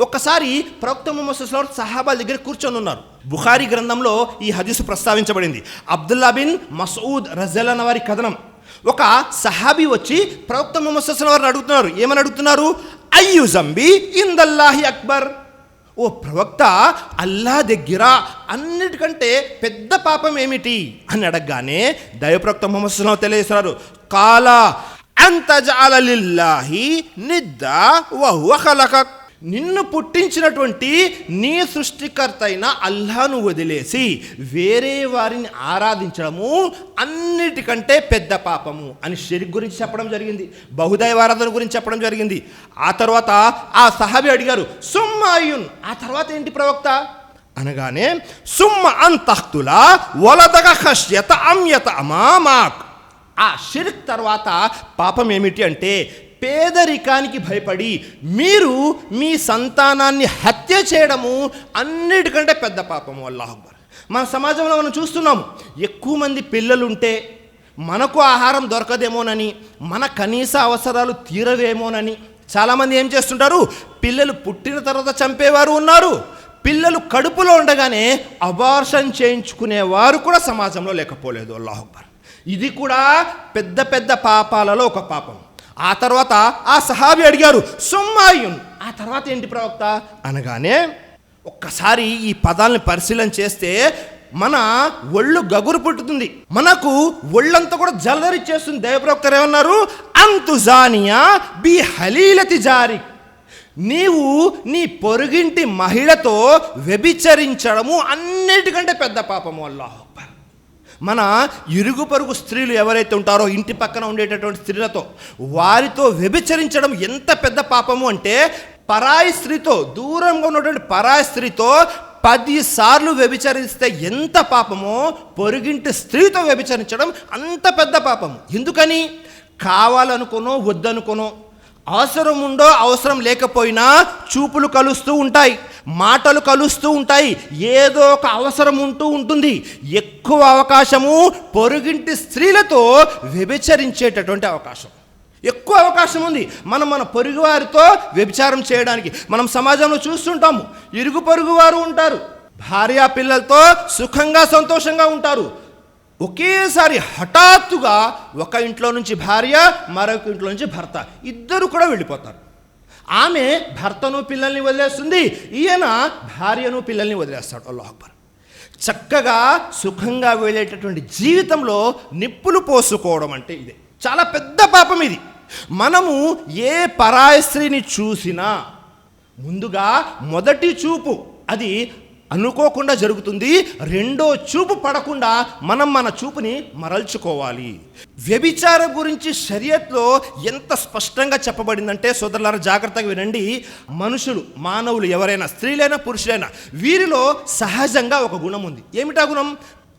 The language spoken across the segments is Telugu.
ఒక్కసారి ప్రవక్త ముహమ్మద్ సుస్లాం సహాబాల దగ్గర కూర్చొని ఉన్నారు. బుఖారీ గ్రంథంలో ఈ హదీసు ప్రస్తావించబడింది. అబ్దుల్లా బిన్ మసూద్ రజల్ అన్న వారి కథనం. ఒక సహాబీ వచ్చి ప్రవక్త ముహమ్మద్ సుస్లాం వారిని అడుగుతున్నారు. ఏమని అడుగుతున్నారు? అయ్యు జంబి ఇందల్లాహి అక్బర్. ఓ ప్రవక్త అల్లా దగ్గర అన్నిటికంటే పెద్ద పాపం ఏమిటి? అని అడగగానే దైవప్రవక్త ముహమ్మద్ సుస్లాం తెలియజేస్తున్నారు. కాలా అంతజాలలిల్లాహి నిద్ద వహువ ఖలకక్. నిన్ను పుట్టించినటువంటి నీ సృష్టికర్త అయిన అల్లాను వదిలేసి వేరే వారిని ఆరాధించడము అన్నిటికంటే పెద్ద పాపము అని షరిక్ గురించి చెప్పడం జరిగింది. బహుదైవారాధన గురించి చెప్పడం జరిగింది. ఆ తర్వాత ఆ సహాబి అడిగారు సుమ్మాయున్ ఆ తర్వాత ఏంటి ప్రవక్త? అనగానే సుమ్మ అంతహ్తుల వలదగ ఖష్యత అమ్యత అమామాక్. ఆ షిర్క్ తర్వాత పాపం ఏమిటి అంటే పేదరికానికి భయపడి మీరు మీ సంతానాన్ని హత్య చేయడము అన్నిటికంటే పెద్ద పాపము అల్లాహక్బర్ మన సమాజంలో మనం చూస్తున్నాము ఎక్కువ మంది పిల్లలుంటే మనకు ఆహారం దొరకదేమోనని మన కనీస అవసరాలు తీరవేమోనని చాలామంది ఏం చేస్తుంటారు? పిల్లలు పుట్టిన తర్వాత చంపేవారు ఉన్నారు. పిల్లలు కడుపులో ఉండగానే అబార్షన్ చేయించుకునేవారు కూడా సమాజంలో లేకపోలేదు అల్లాహక్బర్ ఇది కూడా పెద్ద పెద్ద పాపాలలో ఒక పాపం. ఆ తర్వాత ఆ సహాబి అడిగారు సుమ్మాయున్. ఆ తర్వాత ఏంటి ప్రవక్త? అనగానే ఒక్కసారి ఈ పదాలను పరిశీలన చేస్తే మన ఒళ్ళు గగురు పుట్టుతుంది. మనకు ఒళ్ళంతా కూడా జలదరి చేస్తుంది. దైవప్రవక్తలు ఏమన్నారు? అంతుజానియా బి హలీలతి జారి. నీవు నీ పొరుగింటి మహిళతో వ్యభిచరించడము అన్నిటికంటే పెద్ద పాపము. అల్లాహ్ అక్బర్. మన ఇరుగు పరుగు స్త్రీలు ఎవరైతే ఉంటారో ఇంటి పక్కన ఉండేటటువంటి స్త్రీలతో వారితో వ్యభిచరించడం ఎంత పెద్ద పాపము అంటే పరాయి స్త్రీతో దూరంగా ఉన్నటువంటి పరాయి స్త్రీతో పది సార్లు వ్యభిచరిస్తే ఎంత పాపమో పొరుగింటి స్త్రీతో వ్యభిచరించడం అంత పెద్ద పాపము. ఎందుకని? కావాలనుకునో వద్దనుకోనో అవసరం ఉండో అవసరం లేకపోయినా చూపులు కలుస్తూ ఉంటాయి మాటలు కలుస్తూ ఉంటాయి ఏదో ఒక అవసరం ఉంటూ ఉంటుంది. ఎక్కువ అవకాశము పొరుగింటి స్త్రీలతో వ్యభిచరించేటటువంటి అవకాశం. ఎక్కువ అవకాశం ఉంది. మనం మన పొరుగు వారితో వ్యభిచారం చేయడానికి. మనం సమాజంలో చూస్తుంటాము. ఇరుగు పొరుగు వారు ఉంటారు. భార్య పిల్లలతో సుఖంగా సంతోషంగా ఉంటారు. ఒకేసారి హఠాత్తుగా ఒక ఇంట్లో నుంచి భార్య మరొక ఇంట్లో నుంచి భర్త ఇద్దరు కూడా వెళ్ళిపోతారు. ఆమె భర్తను పిల్లల్ని వదిలేస్తుంది ఈయన భార్యను పిల్లల్ని వదిలేస్తాడు అల్లాహ్ అక్బర్. చక్కగా సుఖంగా వెళ్ళేటటువంటి జీవితంలో నిప్పులు పోసుకోవడం అంటే ఇదే. చాలా పెద్ద పాపం ఇది. మనము ఏ పరాయ స్త్రీని చూసినా ముందుగా మొదటి చూపు అది అనుకోకుండా జరుగుతుంది. రెండో చూపు పడకుండా మనం మన చూపుని మరల్చుకోవాలి. వ్యభిచారం గురించి షరియత్లో ఎంత స్పష్టంగా చెప్పబడిందంటే సోదరులారా జాగ్రత్తగా వినండి. మనుషులు మానవులు ఎవరైనా స్త్రీలైనా పురుషులైనా వీరిలో సహజంగా ఒక గుణం ఉంది. ఏమిటా గుణం?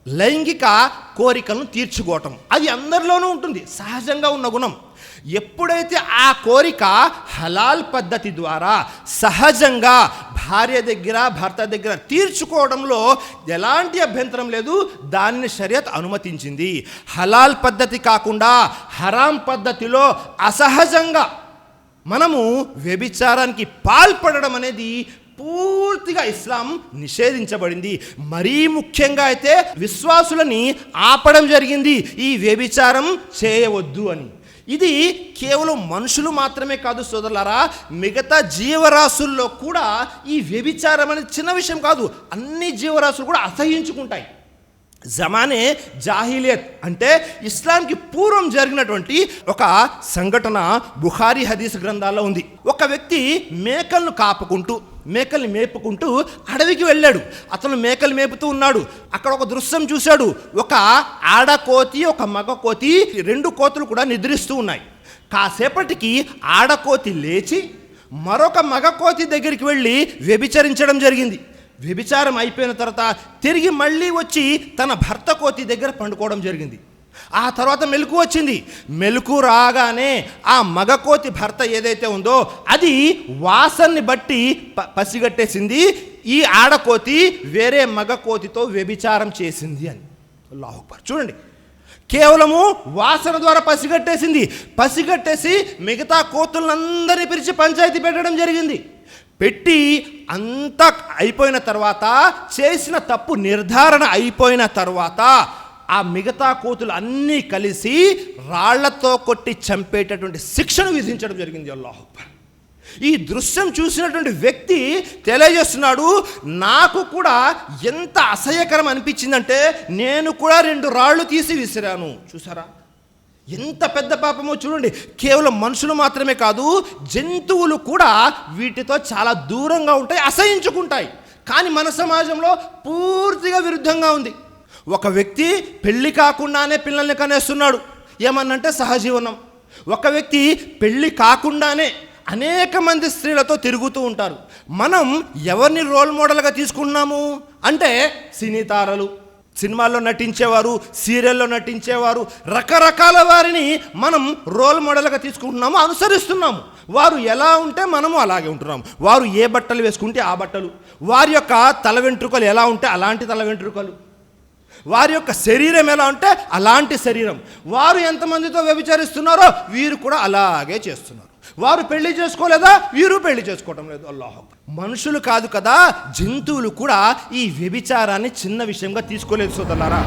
లైంగిక కోరికలను తీర్చుకోవటం. అది అందరిలోనూ ఉంటుంది. సహజంగా ఉన్న గుణం. ఎప్పుడైతే ఆ కోరిక హలాల్ పద్ధతి ద్వారా సహజంగా భార్య దగ్గర భర్త దగ్గర తీర్చుకోవడంలో ఎలాంటి అభ్యంతరం లేదు. దాన్ని షరియత్ అనుమతించింది. హలాల్ పద్ధతి కాకుండా హరాం పద్ధతిలో అసహజంగా మనము వ్యభిచారానికి పాల్పడడం అనేది పూర్తిగా ఇస్లాం నిషేధించబడింది. మరీ ముఖ్యంగా అయితే విశ్వాసులని ఆపడం జరిగింది. ఈ వ్యభిచారం చేయవద్దు అని. ఇది కేవలం మనుషులు మాత్రమే కాదు సోదరులారా మిగతా జీవరాశుల్లో కూడా ఈ వ్యభిచారం అనేది చిన్న విషయం కాదు అన్ని జీవరాశులు కూడా అసహించుకుంటాయి జమానే జాహిలియత్ అంటే ఇస్లాంకి పూర్వం జరిగినటువంటి ఒక సంఘటన బుఖారీ హదీస్ గ్రంథాల్లో ఉంది. ఒక వ్యక్తి మేకలను కాపుకుంటూ మేకల్ని మేపుకుంటూ అడవికి వెళ్ళాడు. అతను మేకలు మేపుతూ ఉన్నాడు. అక్కడ ఒక దృశ్యం చూశాడు. ఒక ఆడ కోతి ఒక మగ కోతి రెండు కోతులు కూడా నిద్రిస్తూ ఉన్నాయి. కాసేపటికి ఆడకోతి లేచి మరొక మగ కోతి దగ్గరికి వెళ్ళి వ్యభిచరించడం జరిగింది. వ్యభిచారం అయిపోయిన తర్వాత తిరిగి మళ్ళీ వచ్చి తన భర్త కోతి దగ్గర పండుకోవడం జరిగింది. ఆ తర్వాత మెలకు వచ్చింది. మెలకు రాగానే ఆ మగకోతి భర్త ఏదైతే ఉందో అది వాసన్ని బట్టి ప- పసిగట్టేసింది. ఈ ఆడకోతి వేరే మగ కోతితో వ్యభిచారం చేసింది అని. అల్లాహు చూడండి. కేవలము వాసన ద్వారా పసిగట్టేసింది. పసిగట్టేసి మిగతా కోతులందరినీ పిలిచి పంచాయతీ పెట్టడం జరిగింది. పెట్టి అంతా అయిపోయిన తర్వాత చేసిన తప్పు నిర్ధారణ అయిపోయిన తర్వాత ఆ మిగతా కోతులు అన్నీ కలిసి రాళ్ళతో కొట్టి చంపేటటువంటి శిక్షను విధించడం జరిగింది అల్లాహ్ అక్బర్. ఈ దృశ్యం చూసినటువంటి వ్యక్తి తెలియజేస్తున్నాడు నాకు కూడా ఎంత అసహ్యకరం అనిపించిందంటే నేను కూడా రెండు రాళ్ళు తీసి విసిరాను చూసారా ఎంత పెద్ద పాపమో చూడండి. కేవలం మనుషులు మాత్రమే కాదు జంతువులు కూడా వీటితో చాలా దూరంగా ఉంటాయి అసహించుకుంటాయి. కానీ మన సమాజంలో పూర్తిగా విరుద్ధంగా ఉంది. ఒక వ్యక్తి పెళ్ళి కాకుండానే పిల్లల్ని కనేస్తున్నాడు. ఏమన్నంటే సహజీవనం. ఒక వ్యక్తి పెళ్ళి కాకుండానే అనేక మంది స్త్రీలతో తిరుగుతూ ఉంటారు. మనం ఎవరిని రోల్ మోడల్గా తీసుకుంటున్నాము? అంటే సినీ తారలు సినిమాల్లో నటించేవారు సీరియల్లో నటించేవారు రకరకాల వారిని మనం రోల్ మోడల్గా తీసుకుంటున్నాము అనుసరిస్తున్నాము. వారు ఎలా ఉంటే మనము అలాగే ఉంటున్నాము వారు ఏ బట్టలు వేసుకుంటే ఆ బట్టలు. వారి యొక్క తల వెంట్రుకలు ఎలా ఉంటే అలాంటి తల వెంట్రుకలు. వారి యొక్క శరీరం ఎలా ఉంటే అలాంటి శరీరం. వారు ఎంతమందితో వ్యభిచరిస్తున్నారో వీరు కూడా అలాగే చేస్తున్నారు. వారు పెళ్ళి చేసుకోలేదా? వీరు పెళ్ళి చేసుకోవటం లేదు. అల్లాహ్ మనుషులు కాదు కదా జంతువులు కూడా ఈ వ్యభిచారాన్ని చిన్న విషయంగా తీసుకోలేదు సోదల్లారా